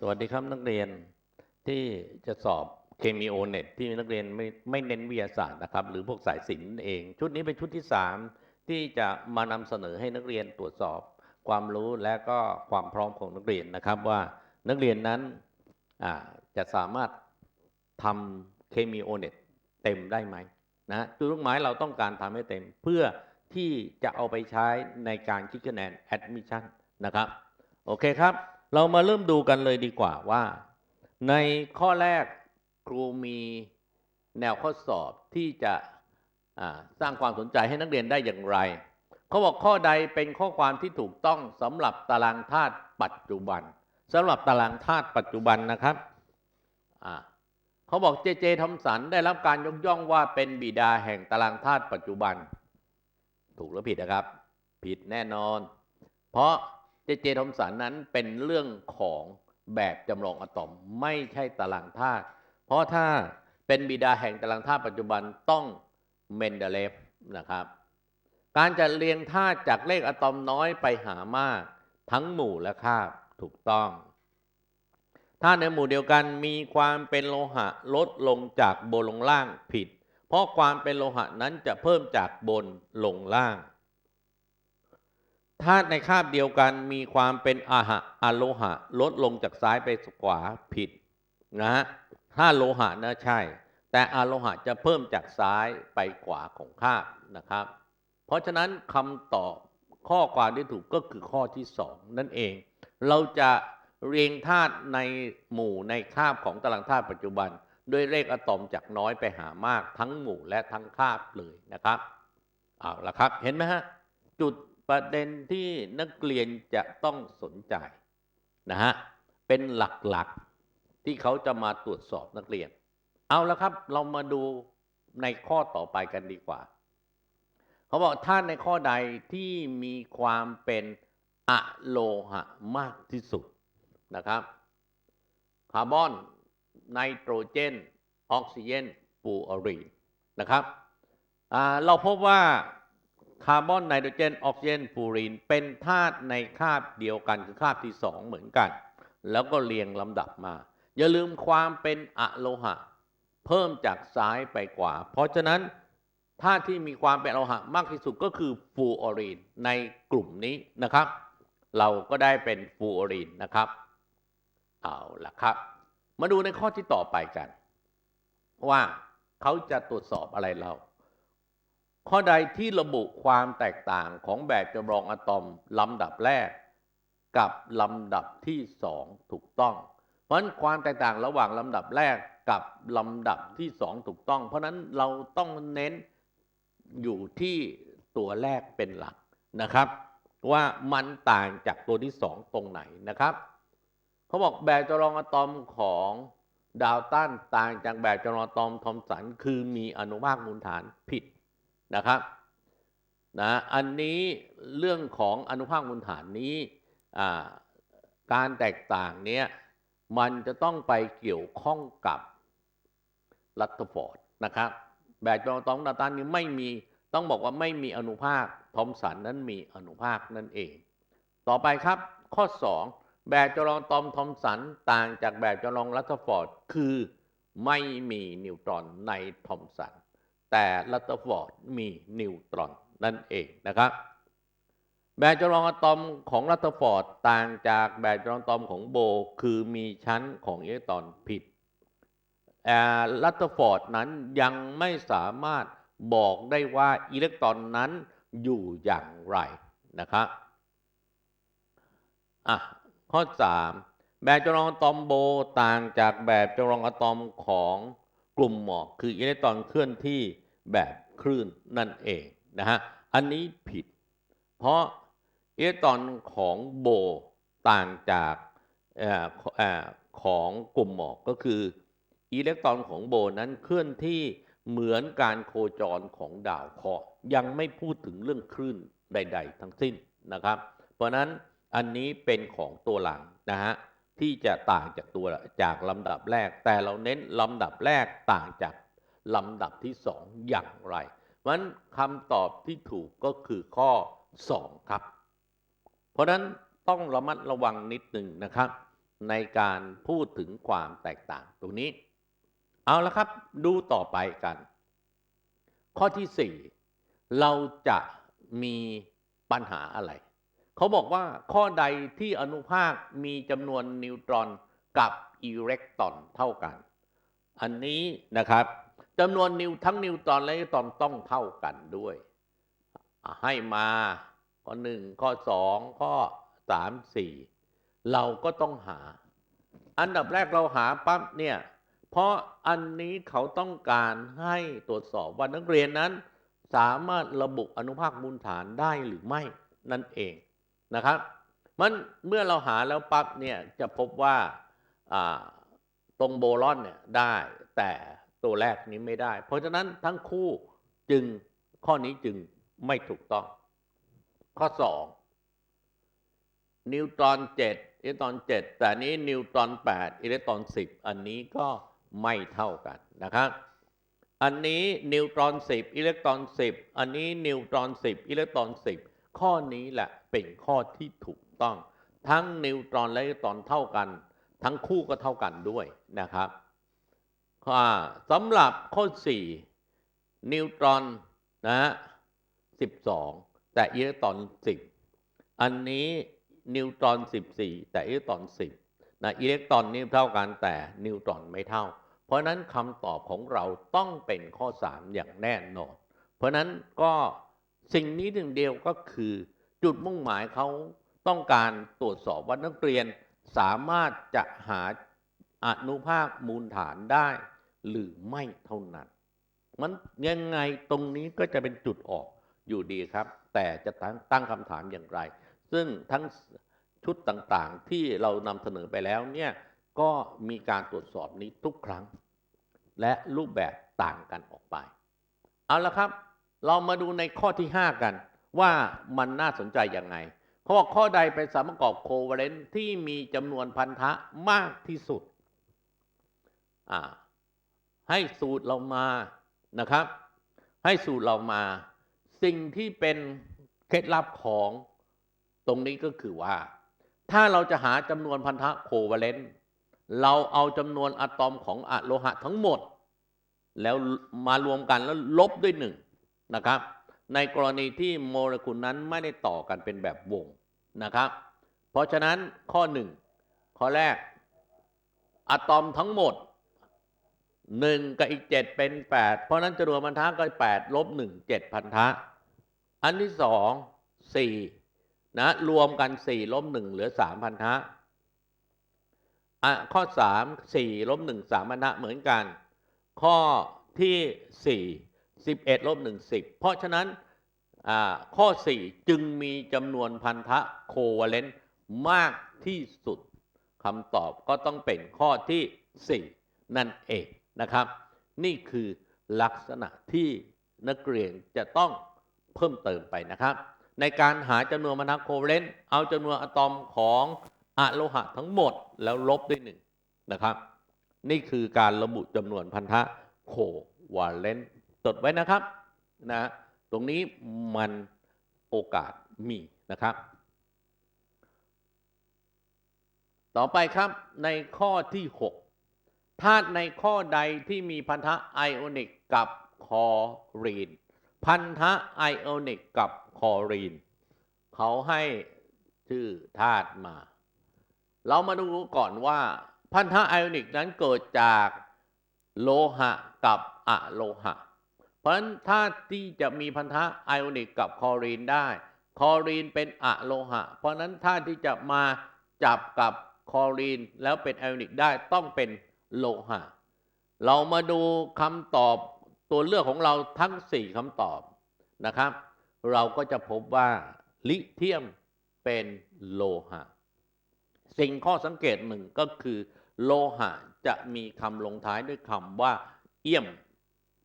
สวัสดีครับนักเรียนที่จะสอบเคมีโอเน็ตที่นักเรียนไม่ไม่เน้นวิทยาศาสตร์นะครับ หรือพวกสายศิลป์เอง ชุดนี้เป็นชุดที่ 3 ที่จะมานำเสนอให้นักเรียนตรวจสอบ ความรู้และก็ความพร้อมของนักเรียนนะครับว่านักเรียนนั้นจะสามารถทำเคมีโอเน็ตเต็มได้ไหมนะจุดมุ่งหมายเราต้องการทำให้เต็ม เพื่อที่จะเอาไปใช้ในการคิดคะแนน admission นะครับ โอเคครับ เรามาเริ่มดูกันเลยดีกว่าว่า ในข้อแรกครูมีแนวข้อสอบที่จะสร้างความสนใจให้นักเรียนได้อย่างไร เขาบอกข้อใดเป็นข้อความที่ถูกต้องสำหรับตารางธาตุปัจจุบันสำหรับตารางธาตุปัจจุบันนะครับเขาบอกเจเจทอมสันได้รับการยกย่องว่าเป็นบิดาแห่งตารางธาตุปัจจุบัน ถูกหรือผิดนะครับ ผิดแน่นอน เพราะ เจเจทอมสันนั้นเป็นเรื่องของแบบจำลองอะตอมไม่ใช่ตารางธาตุเพราะถ้าเป็นบิดาแห่งตารางธาตุปัจจุบันต้องเมนเดเลฟนะครับ การจัดเรียงธาตุจากเลขอะตอมน้อยไปหามาก ทั้งหมู่และคาบถูกต้องธาตุในหมู่เดียวกันมีความเป็นโลหะลดลงจากบนลงล่างผิด เพราะความเป็นโลหะนั้นจะเพิ่มจากบนลงล่าง ธาตุในคาบเดียวกันมีความเป็นอาหะอะโลหะ ลดลงจากซ้ายไปขวาผิดนะฮะถ้าโลหะนะใช่ แต่อะโลหะจะเพิ่มจากซ้ายไปขวาของคาบนะครับ เพราะฉะนั้นคำตอบข้อความที่ถูกก็คือข้อที่สองนั่นเอง เราจะเรียงธาตุในหมู่ในคาบของตารางธาตุปัจจุบัน ด้วยเลขอะตอมจากน้อยไปหามากทั้งหมู่และทั้งคาบเลยนะครับเอาละครับ เห็นไหมฮะจุด ประเด็นที่นักเรียนจะต้องสนใจนะฮะเป็นหลักๆที่เขาจะมาตรวจสอบนักเรียน เอาละครับเรามาดูในข้อต่อไปกันดีกว่า เขาบอกถ้าในข้อใดที่มีความเป็นอะโลหะมากที่สุดนะครับคาร์บอนไนโตรเจน ออกซิเจนฟูออรีนนะครับเราพบว่า คาร์บอนไนโตรเจนออกซิเจนฟูรีน เป็นธาตุในคาบเดียวกันคือคาบที่สองเหมือนกัน แล้วก็เรียงลำดับมา อย่าลืมความเป็นอะโลหะ เพิ่มจากซ้ายไปขวา เพราะฉะนั้นธาตุที่มีความเป็นอะโลหะมากที่สุดก็คือฟูออรีนในกลุ่มนี้นะครับ เราก็ได้เป็นฟูออรีนนะครับเอาละครับ มาดูในข้อที่ต่อไปกัน ว่าเขาจะตรวจสอบอะไรเรา ข้อใดที่ระบุความแตกต่างของแบบจำลองอะตอมลำดับแรก กับลำดับที่สองถูกต้อง เพราะนั้นความแตกต่างระหว่างลำดับแรกกับลำดับที่สองถูกต้อง เพราะฉะนั้นเราต้องเน้นอยู่ที่ตัวแรกเป็นหลักนะครับ ว่ามันต่างจากตัวที่สองตรงไหนนะครับเขาบอกแบบจำลองอะตอมของดาวตันต่างจากแบบจำลองอะตอมทอมสันคือมีอนุภาคมูลฐานผิด นะครับนะอันนี้เรื่องของอนุภาคมูลฐานนี้การแตกต่างเนี้ยมันจะต้องไปเกี่ยวข้องกับรัตฟอร์ดนะครับแบบจองตอมของดาตันนี้ไม่มีต้องบอกว่าไม่มีอนุภาคทอมสันนั้นมีอนุภาคนั่นเอง ต่อไปครับข้อ 2 แบบจำลองตอมทอมสันต่างจากแบบจำลองรัตเทอร์ฟอร์ดคือไม่มีนิวตรอนในทอมสัน แต่รัตเทอร์ฟอร์ดมีนิวตรอนนั่นเองนะครับ แบบจำลองอะตอมของรัตเทอร์ฟอร์ดต่างจากแบบจำลองอะตอมของโบคือมีชั้นของอิเล็กตรอนผิดรัตเทอร์ฟอร์ดนั้นยังไม่สามารถบอกได้ว่าอิเล็กตรอนนั้นอยู่อย่างไรนะครับอะข้อ 3 แบบจำลองอะตอมโบต่างจากแบบจำลองอะตอมของ กลุ่มหมอกคืออิเล็กตรอนเคลื่อนที่แบบคลื่นนั่นเองนะฮะ อันนี้ผิด เพราะอิเล็กตรอนของโบต่างจากออของกลุ่มหมอกก็คืออิเล็กตรอนของโบนั้นเคลื่อนที่เหมือนการโคจรของดาวเคราะห์ยังไม่พูดถึงเรื่องคลื่นใด ๆ ทั้งสิ้นนะครับ เพราะนั้นอันนี้เป็นของตัวหลังนะฮะ ที่จะต่างจากตัวจากลำดับแรก แต่เราเน้นลำดับแรกต่างจากลำดับที่สองอย่างไรเพราะนั้นคำตอบที่ถูกก็คือข้อ 2 ครับ เพราะฉะนั้นต้องระมัดระวังนิดหนึ่งนะครับ ในการพูดถึงความแตกต่างตรงนี้ เอาละครับดูต่อไปกัน ข้อที่ 4 เราจะมีปัญหาอะไร เขาบอกว่าข้อใดที่อนุภาคมีจำนวนนิวตรอนกับอิเล็กตรอนเท่ากัน อันนี้นะครับจำนวนนิวทั้งนิวตรอนและอิเล็กตรอนต้องเท่ากันด้วย ให้มาข้อหนึ่งข้อสองข้อสามสี่เราก็ต้องหา อันดับแรกเราหาปั๊บเนี่ยเพราะอันนี้เขาต้องการให้ตรวจสอบว่านักเรียนนั้น สามารถระบุอนุภาคมูลฐานได้หรือไม่นั่นเอง นะครับมันเมื่อเราหาแล้วปั๊บเนี่ยจะพบว่าตรงโบลอนเนี่ยได้แต่ตัวแรกนี้ไม่ได้ เพราะฉะนั้นทั้งคู่จึงข้อนี้จึงไม่ถูกต้อง ข้อ 2 นิวตรอน7อิเล็กตรอน 7 แต่นนี้นิวตรอน 8 อิเล็กตรอน 10 อันนี้ก็ไม่เท่ากันนะครับอันนี้นิวตรอน 10 อิเล็กตรอน 10 อันนี้นิวตรอน 10 อิเล็กตรอน 10 ข้อนี้แหละ เป็นข้อที่ถูกต้อง ทั้งนิวตรอนและอิเล็กตรอนเท่ากัน ทั้งคู่ก็เท่ากันด้วยนะครับสำหรับข้อ 4 นิวตรอนนะฮะ12 แต่อิเล็กตรอน 10 อันนี้นิวตรอน 14 แต่อิเล็กตรอน 10นะอิเล็กตรอนนี่เท่ากันแต่นิวตรอนไม่เท่า เพราะนั้นคำตอบของเราต้องเป็นข้อ 3 อย่างแน่นอน เพราะนั้นก็สิ่งนี้หนึ่งเดียวก็คือ จุดมุ่งหมายเขาต้องการตรวจสอบว่านักเรียนสามารถจะหาอนุภาคมูลฐานได้ หรือไม่เท่านั้น มันยังไงตรงนี้ก็จะเป็นจุดออกอยู่ดีครับ แต่จะตั้งตั้งคำถามอย่างไร ซึ่งทั้งชุดต่างๆที่เรานำเสนอไปแล้วเนี่ยก็มีการตรวจสอบนี้ทุกครั้ง และรูปแบบต่างกันออกไป เอาละครับ เรามาดูในข้อที่ 5 กัน ว่ามันน่าสนใจยังไงเขาบอกข้อใดเป็นสารประกอบโคเวเลนต์ที่มีจำนวนพันธะมากที่สุด อ่า ให้สูตรเรามานะครับ ให้สูตรเรามา สิ่งที่เป็นเคล็ดลับของตรงนี้ก็คือว่า ถ้าเราจะหาจำนวนพันธะโคเวเลนต์เราเอาจำนวนอะตอมของอะโลหะทั้งหมด แล้วมารวมกันแล้วลบด้วยหนึ่งนะครับ ในกรณีที่โมเลกุลนั้นไม่ได้ต่อกันเป็นแบบวงนะครับ เพราะฉะนั้นข้อหนึ่งข้อแรกอะตอมทั้งหมด 1 กับอีก 7 เป็น 8 เพราะฉะนั้นจำนวนพันธะก็ 8 ลบ 1 7 พันธะ อันที่ 2 4 นะ รวมกัน 4 ลบ 1 เหลือ 3 พันธะอะข้อ 3 4 ลบ 1 3 พันธะเหมือนกัน ข้อที่ 4 11ลบ1 10 เพราะฉะนั้นข้อ 4 จึงมีจำนวนพันธะโควาเลนต์มากที่สุดคำตอบก็ต้องเป็นข้อที่ 4 นั่นเองนะครับ นี่คือลักษณะที่นักเรียนจะต้องเพิ่มเติมไปนะครับ ในการหาจำนวนพันธะโควาเลนต์เอาจำนวนอะตอมของอะโลหะทั้งหมดแล้วลบด้วยหนึ่งนะครับ นี่คือการระบุจำนวนพันธะโควาเลนต์ จดไว้นะครับนะตรงนี้มันโอกาสมีนะครับ ต่อไปครับในข้อที่ 6 ธาตุในข้อใดที่มีพันธะไอโอนิกกับคลอรีน พันธะไอโอนิกกับคลอรีน เขาให้ชื่อธาตุมา เรามาดูก่อนว่า พันธะไอโอนิกนั้นเกิดจากโลหะกับอะโลหะ เพราะฉะนั้นธาตุที่จะมีพันธะไอโอนิกกับคลอรีนได้คลอรีนเป็นอะโลหะ เพราะฉะนั้นธาตุที่จะมาจับกับคลอรีนแล้วเป็นไอโอนิกได้ต้องเป็นโลหะ เรามาดูคำตอบตัวเลือกของเราทั้ง 4คำตอบนะครับ เราก็จะพบว่าลิเทียมเป็นโลหะ สิ่งข้อสังเกตหนึ่งก็คือ โลหะจะมีคำลงท้ายด้วยคำว่า เอี่ยม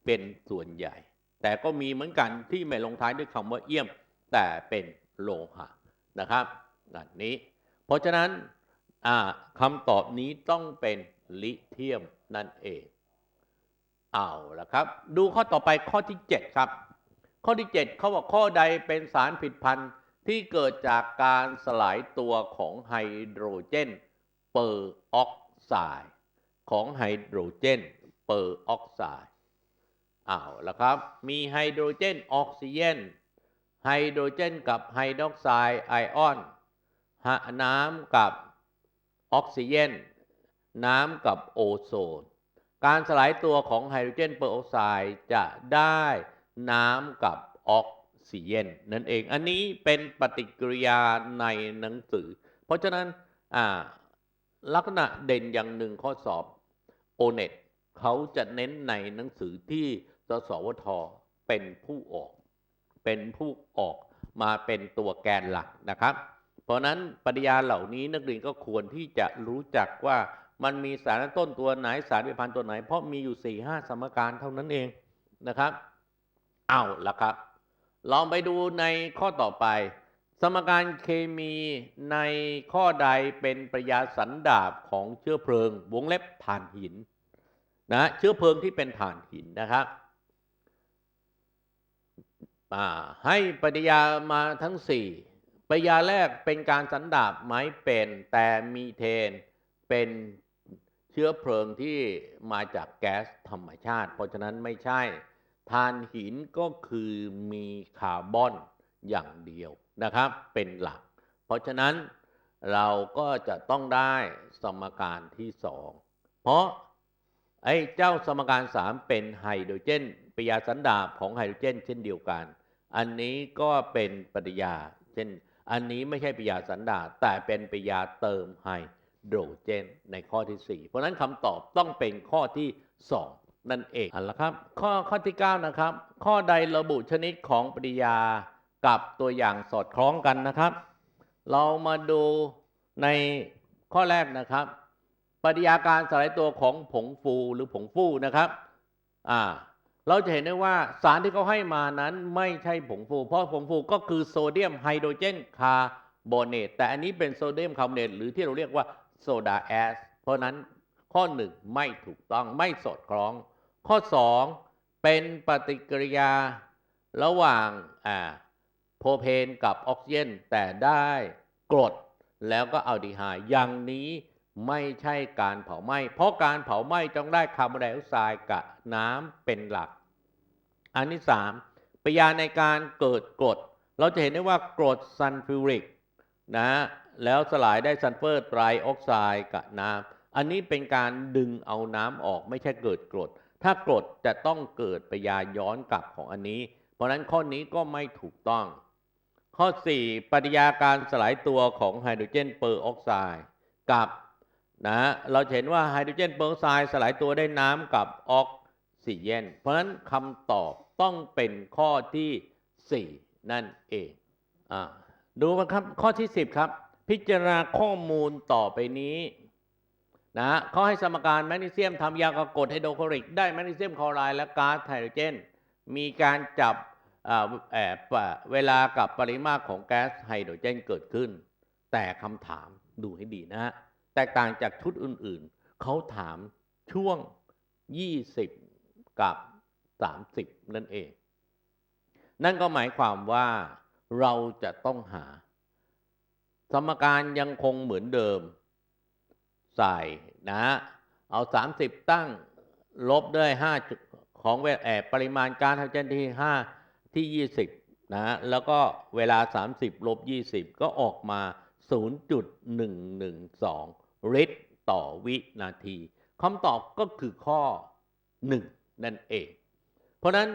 เป็นส่วนใหญ่ แต่ก็มีเหมือนกันที่ไม่ลงท้ายด้วยคำว่าเอี่ยม แต่เป็นโลหะนะครับแบบนี้ เพราะฉะนั้นคำตอบนี้ต้องเป็นลิเทียมนั่นเองเอาละครับ ดูข้อต่อไปข้อที่ 7 ครับ ข้อที่ 7เขาบอกข้อใดเป็นสารผิดพันธุ์ที่เกิดจากการสลายตัวของไฮโดรเจนเปอร์ออกไซด์ของไฮโดรเจนเปอร์ออกไซด์ อ้าวแล้วครับ มีไฮโดรเจนออกซิเจนไฮโดรเจนกับไฮดรอกไซด์ไอออนน้ำกับออกซิเจนน้ำกับโอโซน การสลายตัวของไฮโดรเจนเปอร์ออกไซด์จะได้น้ำกับออกซิเจนนั่นเอง อันนี้เป็นปฏิกิริยาในหนังสือ เพราะฉะนั้นลักษณะเด่นอย่างหนึ่งข้อสอบโอเน็ต เขาจะเน้นในหนังสือที่สสวทเป็นผู้ออก เป็นผู้ออกมาเป็นตัวแกนหลักนะครับ เพราะนั้นปริญญาเหล่านี้นักเรียนก็ควรที่จะรู้จักว่ามันมีสารต้นตัวไหนสารพิพันธ์ตัวไหน เพราะมีอยู่4ี่ห้าสมการเท่านั้นเองนะครับเอาละครับ ลองไปดูในข้อต่อไป สมการเคมีในข้อใดเป็นปริยาสันดาบของเชื้อเพลิง วงเล็บถ่านหิน นะเชื้อเพลิงที่เป็นถ่านหินนะครับให้ปฏิยามาทั้ง4ปฏิยาแรกเป็นการสันดาบไหมเป็นแต่มีเทนเป็นเชื้อเพลิงที่มาจากแก๊สธรรมชาติ เพราะฉะนั้นไม่ใช่ถ่านหินก็คือมีคาร์บอนอย่างเดียวนะครับ เป็นหลัก เพราะฉะนั้นเราก็จะต้องได้สมการที่สองเพราะ ไอ้เจ้าสมการ3เป็นไฮโดรเจนปิยาสันดาบของไฮโดรเจน เช่นเดียวกัน อันนี้ก็เป็นปฏิยา เช่น อันนี้ไม่ใช่ปิยาสันดาบแต่เป็นปิยาเติมไฮโดรเจนในข้อที่ 4 เพราะนั้นคำตอบต้องเป็นข้อที่ 2 นั่นเองเอาละครับ ข้อข้อที่ 9 นะครับ ข้อใดระบุชนิดของปฏิยากับตัวอย่างสอดคล้องกันนะครับ เรามาดูในข้อแรกนะครับ ปฏิกิริยาการสลายตัวของผงฟูหรือผงฟูนะครับ อ่า เราจะเห็นได้ว่าสารที่เขาให้มานั้นไม่ใช่ผงฟู เพราะผงฟูก็คือโซเดียมไฮโดรเจนคาร์บอเนต แต่อันนี้เป็นโซเดียมคาร์บอเนต หรือที่เราเรียกว่าโซดาแอส เพราะนั้นข้อ1ไม่ถูกต้องไม่สอดคล้อง ข้อ 2 เป็นปฏิกิริยาระหว่างอ่าโพรเพนกับออกซิเจนแต่ได้กรดแล้วก็อัลดีไฮด์อย่างนี้ ไม่ใช่การเผาไหม้ เพราะการเผาไหม้ต้องได้คาร์บอนไดออกไซด์กับน้ำเป็นหลัก อันที่3ปฏิกิริยาในการเกิดกรด เราจะเห็นได้ว่ากรดซัลฟิวริกนะแล้วสลายได้ซัลเฟอร์ไตรออกไซด์กับน้ำอันนี้เป็นการดึงเอาน้ำออกไม่ใช่เกิดกรด ถ้ากรดจะต้องเกิดปฏิกิริยาย้อนกลับของอันนี้ เพราะฉะนั้นข้อนี้ก็ไม่ถูกต้อง ข้อ 4 ปฏิกิริยาการสลายตัวของไฮโดรเจนเปอร์ออกไซด์กับ นะเราเห็นว่าไฮโดรเจนเปอร์ออกไซด์สลายตัวได้น้ำกับออกซิเจนเพราะฉะนั้นคำตอบต้องเป็นข้อที่ 4 นั่นเองอดูกันครับข้อที่ 10 ครับ พิจารณาข้อมูลต่อไปนี้นะเขาให้สมการแมกนีเซียมทำยากบกดไฮโดรคลอริกได้แมกนีเซียมคลอไรด์และก๊าซไฮโดรเจน มีการจับอ่าแอบเวลากับปริมาตรของแก๊สไฮโดรเจนเกิดขึ้น แต่คำถามดูให้ดีนะฮะ แตกต่างจากชุดอื่นๆ เขาถามช่วง 20 กับ 30 นั่นเอง นั่นก็หมายความว่าเราจะต้องหา สมการยังคงเหมือนเดิม ใส่นะ เอา 30 ตั้งลบด้วย5จุดของเวแอบปริมาณการไฮโดรเจนที่ 5 ที่ 20 นะ แล้วก็เวลา 30 ลบ 20 ก็ออกมา 0.112 ลิตรต่อวินาทีคำตอบก็คือข้อ 1 นั่นเอง เพราะนั้น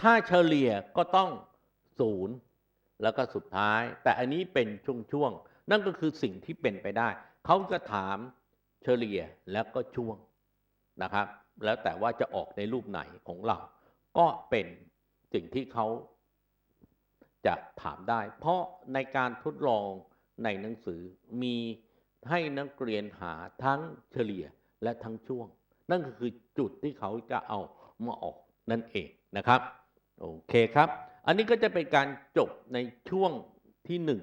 ถ้าเฉลี่ยก็ต้อง0แล้วก็สุดท้าย แต่อันนี้เป็นช่วงๆ นั่นก็คือสิ่งที่เป็นไปได้ เขาจะถามเฉลี่ยแล้วก็ช่วงนะครับ แล้วแต่ว่าจะออกในรูปไหนของเรา ก็เป็นสิ่งที่เขาจะถามได้ เพราะในการทดลองในหนังสือมี ให้นักเรียนหาทั้งเฉลี่ยและทั้งช่วง นั่นก็คือจุดที่เขาจะเอามาออกนั่นเองนะครับ โอเคครับ อันนี้ก็จะเป็นการจบในช่วงที่หนึ่ง